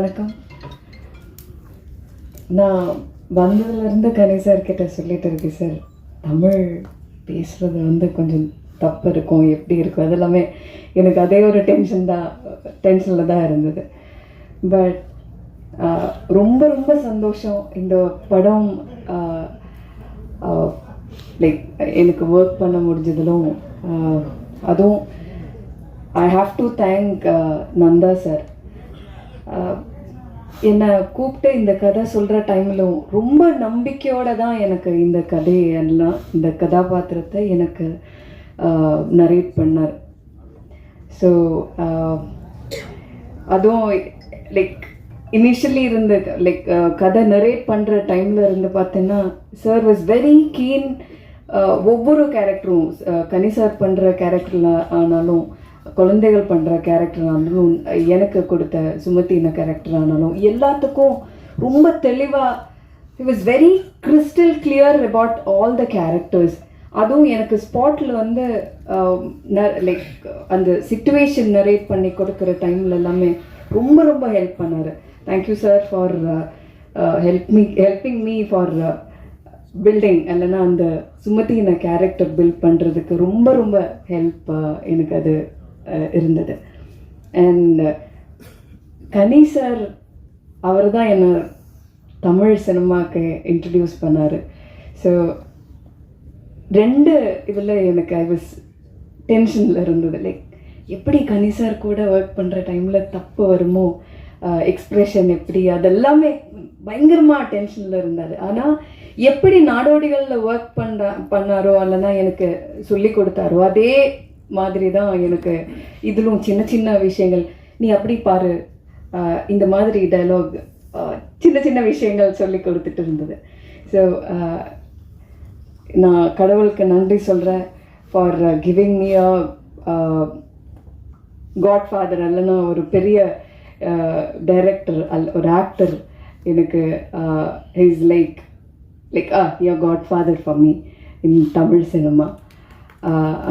வணக்கம். நான் வந்ததுலேருந்து கணேசர் கிட்ட சொல்லிட்டு இருக்கேன் சார் தமிழ் பேசுகிறது வந்து கொஞ்சம் தப்பு இருக்கும் எப்படி இருக்கும் அதெல்லாமே எனக்கு அதே ஒரு டென்ஷன் தான் டென்ஷனில் தான் இருந்தது. பட் ரொம்ப ரொம்ப சந்தோஷம். இந்த படம் லைக் எனக்கு ஒர்க் பண்ண முடிஞ்சதிலும் அதுவும் I have to thank Nanda sir என்னை கூப்பிட்டு இந்த கதை சொல்கிற டைமிலும் ரொம்ப நம்பிக்கையோடு தான் எனக்கு இந்த கதையெல்லாம் இந்த கதாபாத்திரத்தை எனக்கு நரேட் பண்ணார். ஸோ அதுவும் லைக் இனிஷியலி இருந்த லைக் கதை நரேட் பண்ணுற டைமில் இருந்து பார்த்தீங்கன்னா சார் வாஸ் வெரி கீன் ஒவ்வொரு கேரக்டரும் கனி சார் பண்ணுற கேரக்டரில் ஆனாலும் குழந்தைகள் பண்ணுற கேரக்டரானாலும் எனக்கு கொடுத்த சுமத்தின கேரக்டர் ஆனாலும் எல்லாத்துக்கும் ரொம்ப தெளிவாக it was very crystal clear about all the characters அதுவும் எனக்கு ஸ்பாட்டில் வந்து um, லைக் அந்த சுச்சுவேஷன் நரேட் பண்ணி கொடுக்குற டைமில் எல்லாமே ரொம்ப ரொம்ப ஹெல்ப் பண்ணார். Thank you sir for help me helping me for building இல்லைன்னா அந்த சுமதியின கேரக்டர் பில்ட் பண்ணுறதுக்கு ரொம்ப ரொம்ப ஹெல்ப் uh, எனக்கு அது இருந்தது. அண்ட் கனி சார் அவர் தான் என்னை தமிழ் சினிமாவுக்கு இன்ட்ரடியூஸ் பண்ணார். ஸோ ரெண்டு இதில் எனக்கு ஐ வாஸ் டென்ஷனில் இருந்தது. லைக் எப்படி கனி சார் கூட ஒர்க் பண்ணுற டைமில் தப்பு வருமோ? எக்ஸ்ப்ரெஷன் எப்படி? அதெல்லாமே பயங்கரமாக டென்ஷனில் இருந்தார். ஆனால் எப்படி நாடோடிகளில் ஒர்க் பண்ணுற பண்ணாரோ இல்லைன்னா எனக்கு சொல்லி கொடுத்தாரோ அதே மாதிரி தான் எனக்கு இதிலும் சின்ன சின்ன விஷயங்கள். நீ அப்படி பாரு. இந்த மாதிரி டைலாக் சின்ன சின்ன விஷயங்கள் சொல்லி கொடுத்துட்டு இருந்தது. ஸோ நான் கடவுளுக்கு நன்றி சொல்கிறேன் for giving me a godfather அல்லனா ஒரு பெரிய டைரக்டர் அல் ஒரு ஆக்டர் எனக்கு is like like a yo godfather for me in Tamil cinema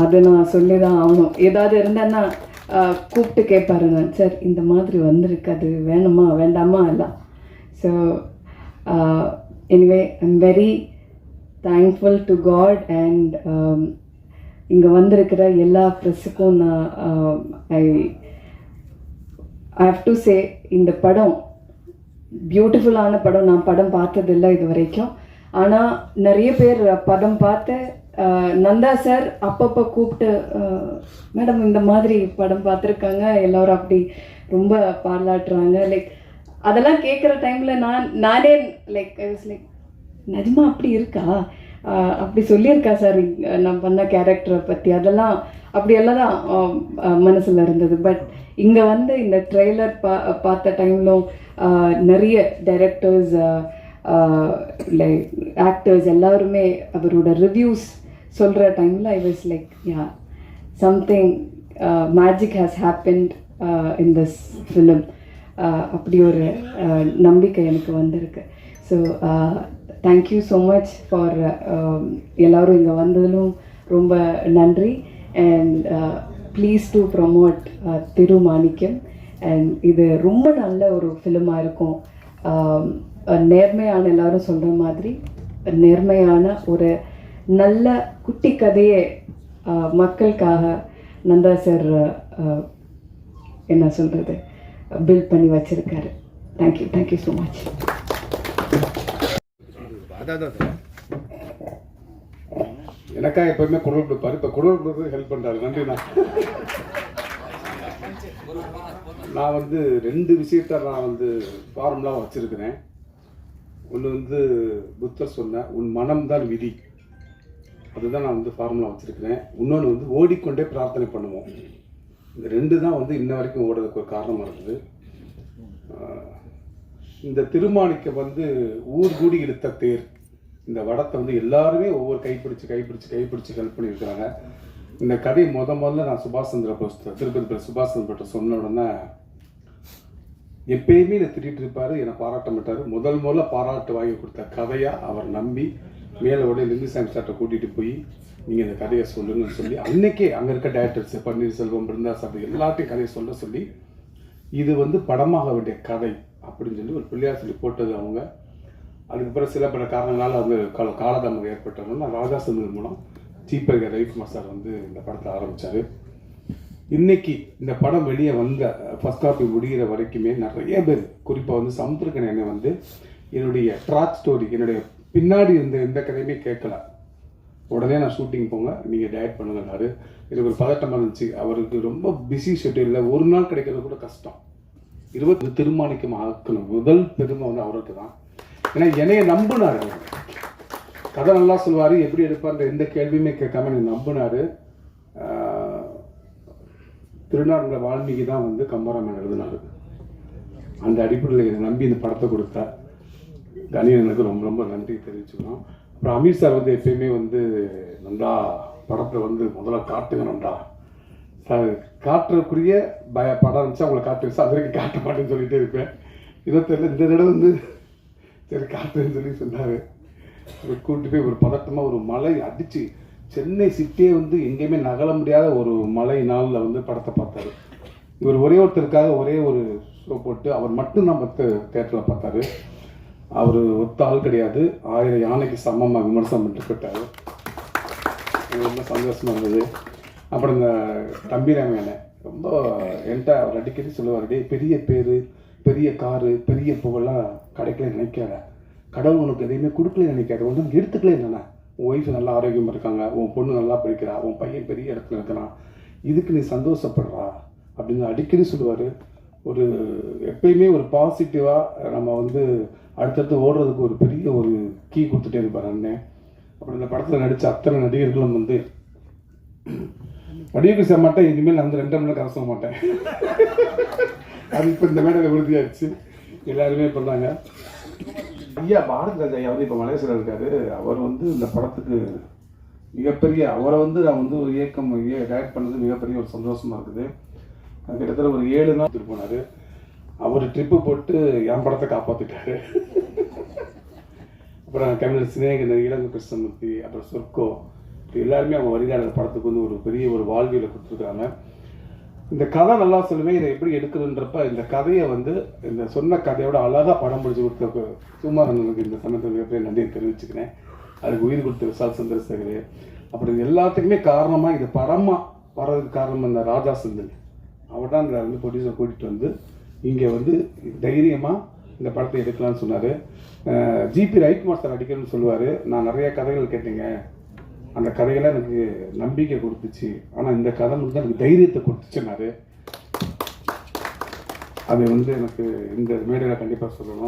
அதை நான் சொல்லி தான் ஆகணும். ஏதாவது இருந்தேன்னா கூப்பிட்டு கேட்பாரு நான் சார் இந்த மாதிரி வந்திருக்கு அது வேணுமா? வேண்டாமா? எல்லாம். So anyway I'm very thankful to God and இங்கே வந்திருக்கிற எல்லா ப்ரெஸ்ஸுக்கும் நான் ஐ ஐ ஹவ் டு சே இந்த படம் பியூட்டிஃபுல்லான படம். நான் படம் பார்த்ததில்லை இது வரைக்கும் ஆனால் நிறைய பேர் படம் பார்த்து நந்தா சார் அப்பப்போ கூப்பிட்டு மேடம் இந்த மாதிரி படம் பார்த்துருக்காங்க. எல்லோரும் அப்படி ரொம்ப பாராட்டுறாங்க. லைக் அதெல்லாம் கேட்குற டைமில் நான் நானே லைக் ஐ வாஸ் லைக் நிஜமா அப்படி இருக்கா? அப்படி சொல்லியிருக்கா சார் நான் பண்ண கேரக்டரை பற்றி அதெல்லாம் அப்படியெல்லாம் தான் மனசில் இருந்தது. பட் இங்கே வந்து இந்த ட்ரெய்லர் பா பார்த்த டைம்லும் நிறைய டைரக்டர்ஸ் லைக் ஆக்டர்ஸ் எல்லாருமே அவரோட ரிவ்யூஸ் சொல்கிற டைமில் I was like yeah something magic has happened in this film அப்படி ஒரு uh, நம்பிக்கை எனக்கு வந்திருக்கு. So thank you uh, so much for um, எல்லோரும் இங்கே வந்ததிலும் ரொம்ப நன்றி. And please do promote Thirumanikkam and இது ரொம்ப நல்ல ஒரு ஃபிலிமாக இருக்கும். Um, நேர்மையான எல்லாரும் சொல்கிற மாதிரி நேர்மையான ஒரு நல்ல குட்டி கதையை மக்களுக்காக நந்தா சார் என்ன சொல்கிறது பில்ட் பண்ணி வச்சுருக்காரு. தேங்க்யூ தேங்க்யூ ஸோ மச் அதான் எனக்கா எப்பவுமே குரல் கொடுப்பாரு. இப்போ குரல் கொடுத்து ஹெல்ப் பண்ணுறாரு நன்றிண்ணா நான் வந்து ரெண்டு விஷயத்த நான் வந்து ஃபார்முலாக வச்சுருக்கிறேன். ஒன்று வந்து புத்தர் சொன்ன உன் மனம்தான் விதி. அதுதான் நான் வந்து ஃபார்முலா வச்சுருக்கிறேன். இன்னொன்று வந்து ஓடிக்கொண்டே பிரார்த்தனை பண்ணுவோம். இந்த ரெண்டு தான் வந்து இன்ன வரைக்கும் ஓடுறதுக்கு ஒரு காரணமாக இருக்குது. இந்த திருமாணிக்கை வந்து ஊர் கூடி இழுத்த தேர். இந்த வடத்தை வந்து எல்லாருமே ஒவ்வொரு கைப்பிடிச்சு கைப்பிடிச்சு கைப்பிடிச்சு ஹெல்ப் பண்ணியிருக்கிறாங்க. இந்த கதை முத முதல்ல நான் சுபாஷ் சந்திர போஸ் திருப்பதி பேர் சுபாஷ் சந்திர போட்ட சொன்ன உடனே எப்பயுமே என்னை திட்டிட்டு இருப்பார் என்னை பாராட்ட மாட்டார். முதல் முதல்ல பாராட்டு வாங்கி கொடுத்த கதையாக அவர் நம்பி மேலே உடனே லிங்குசாமி சார்ட்ட கூட்டிகிட்டு போய் நீங்கள் இந்த கதையை சொல்லுங்கன்னு சொல்லி அன்னைக்கே அங்கே இருக்க டேரக்டர்ஸ் பன்னீர்செல்வம் பிருந்தாஸ் அப்படி எல்லாத்தையும் கதையை சொல்ல சொல்லி இது வந்து படமாக வேண்டிய கதை அப்படின்னு சொல்லி ஒரு பிள்ளையார் சொல்லி போட்டது அவங்க. அதுக்கப்புறம் சில பல காரணங்களால் அவங்க கால காலதாமதம் ஏற்பட்டவங்க ராஜா சந்திரன் மூலம் தீபக ரவிக்குமார் சார் வந்து இந்த படத்தை ஆரம்பித்தார் இன்னைக்கு இந்த படம் வெளியே வந்த ஃபர்ஸ்ட் காப்பி முடிகிற வரைக்குமே நிறைய பேர் குறிப்பாக வந்து சமுத்திரக்கன் வந்து என்னுடைய ட்ராக் ஸ்டோரி என்னுடைய பின்னாடி இருந்த எந்த கதையுமே கேட்கல. உடனே நான் ஷூட்டிங் போங்க நீங்கள் டயட் பண்ணுங்கன்னாரு எனக்கு ஒரு பதட்டமாக இருந்துச்சு. அவருக்கு ரொம்ப பிஸி ஷெட்யூலில் ஒரு நாள் கிடைக்கிறது கூட கஷ்டம். இருபத்தி திருமாணிக்கம் ஆக்கணும் முதல் பெருமை வந்து அவருக்கு தான். ஏன்னா என்னைய நம்பினார். அவர் கதை நல்லா சொல்லுவார். எப்படி எடுப்பார்ன்ற எந்த கேள்வியுமே கேட்காம என்னை நம்பினார். திருநாடுல வால்மீகி தான் வந்து கம்பராமன் எழுதினார். அந்த அடிப்படையில் என்னை நம்பி இந்த படத்தை கொடுத்தார். கணியனுக்கு ரொம்ப ரொம்ப நன்றி தெரிவிச்சுக்கணும். அப்புறம் அமீர் சார் வந்து எப்பயுமே வந்து நந்தா படத்தை வந்து முதல்ல காட்டுங்க நந்தா சார் காட்டுறக்குரிய பய படம் இருந்துச்சு? அவங்களை காட்டு சார். அது வரைக்கும் காட்ட மாட்டேன்னு சொல்லிகிட்டே இருப்பேன். இதோ தெரியல இந்த தடவை வந்து சரி காட்டுன்னு சொல்லி சொன்னார். கூப்பிட்டு போய் ஒரு பதட்டமாக ஒரு மலை அடிச்சு சென்னை சிட்டியே வந்து எங்கேயுமே நகல முடியாத ஒரு மலை நாளில் வந்து படத்தை பார்த்தாரு. இவர் ஒரே ஒருத்தருக்காக ஒரே ஒரு ஷோ போட்டு அவர் மட்டும் நம்ம தேட்டரில் பார்த்தாரு. அவர் ஒத்த ஆள் கிடையாது. ஆயிரம் யானைக்கு சமமாக விமர்சனம் பண்ணிட்டு போயிட்டாரு ரொம்ப சந்தோஷமாக இருந்தது. அப்புறம் இந்த தம்பிராமையான ரொம்ப என்கிட்ட அவர் அடிக்கடி சொல்லுவார் டே பெரிய பேர் பெரிய காரு பெரிய புகழெலாம் கிடைக்கல நினைக்காத. கடவுள் உனக்கு எதையுமே கொடுக்கல நினைக்காது. ஒன்றும் எடுத்துக்கல என்னென்ன உன் ஒய்ஃப் நல்லா ஆரோக்கியமாக இருக்காங்க. உன் பொண்ணு நல்லா படிக்கிறா. உன் பையன் பெரிய இடத்துல இருக்கிறான். இதுக்கு நீ சந்தோஷப்படுறா? அப்படின்னு அடிக்கடி சொல்லுவார். ஒரு எப்பயுமே ஒரு பாசிட்டிவாக நம்ம வந்து அடுத்தடுத்து ஓடுறதுக்கு ஒரு பெரிய ஒரு கீ கொடுத்துட்டே இருப்பார் அண்ணன் அப்புறம் இந்த படத்தில் நடித்த அத்தனை நடிகர்களும் வந்து வடிவுக்கு செய்ய மாட்டேன் இனிமேல் அந்த ரெண்டு மணி கரை மாட்டேன். அது இப்போ இந்த மேடையில் உறுதியாச்சு எல்லாருமே பண்ணாங்க ஐயா பாரத் ராஜா ஐயா வந்து இப்போ மலேசியில் இருக்காரு. அவர் வந்து இந்த படத்துக்கு மிகப்பெரிய அவரை வந்து நான் வந்து ஒரு இயக்கம் டைரக்ட் பண்ணது மிகப்பெரிய ஒரு சந்தோஷமா இருக்குது. கிட்டத்தட்ட ஒரு ஏழு நாள் போனார். அவர் ட்ரிப்பு போட்டு என் படத்தை காப்பாற்றிட்டாரு அப்புறம் கவிஞர் சினேகன் இளங்க கிருஷ்ணமூர்த்தி அப்புறம் சொர்க்கோ இப்படி எல்லாருமே அவங்க வரிகாரர் படத்துக்கு வந்து ஒரு பெரிய ஒரு வாழ்வியலை கொடுத்துருக்காங்க. இந்த கதை நல்லா சொல்லுவேன் இதை எப்படி எடுக்குதுன்றப்ப இந்த கதையை வந்து இந்த சொன்ன கதையோட அழகாக படம் பிடிச்சி கொடுத்த சுமாரனுக்கு இந்த சமயத்தில் எப்படி நன்றியை தெரிவிச்சுக்கிறேன். அதுக்கு உயிர் கொடுத்த விசால் சந்திரசேகர். அப்புறம் இது எல்லாத்துக்குமே காரணமாக இது படமாக வர்றதுக்கு காரணம் இந்த ராஜா செந்தில் அவர் தான் இந்த வந்து ப்ரொடியூசர் கூட்டிகிட்டு வந்து இங்கே வந்து தைரியமாக இந்த படத்தை எடுக்கலாம்னு சொன்னார். ஜிபி ரவிக்குமார் சார் அடிக்கணும்னு சொல்லுவார். நான் நிறைய கதைகள் கேட்டேங்க. அந்த கதைகளை எனக்கு நம்பிக்கை கொடுத்துச்சு. ஆனால் இந்த கதை வந்து எனக்கு தைரியத்தை கொடுத்துச்சுனாரு அது வந்து எனக்கு இந்த மேடையில் கண்டிப்பாக சொல்லணும்.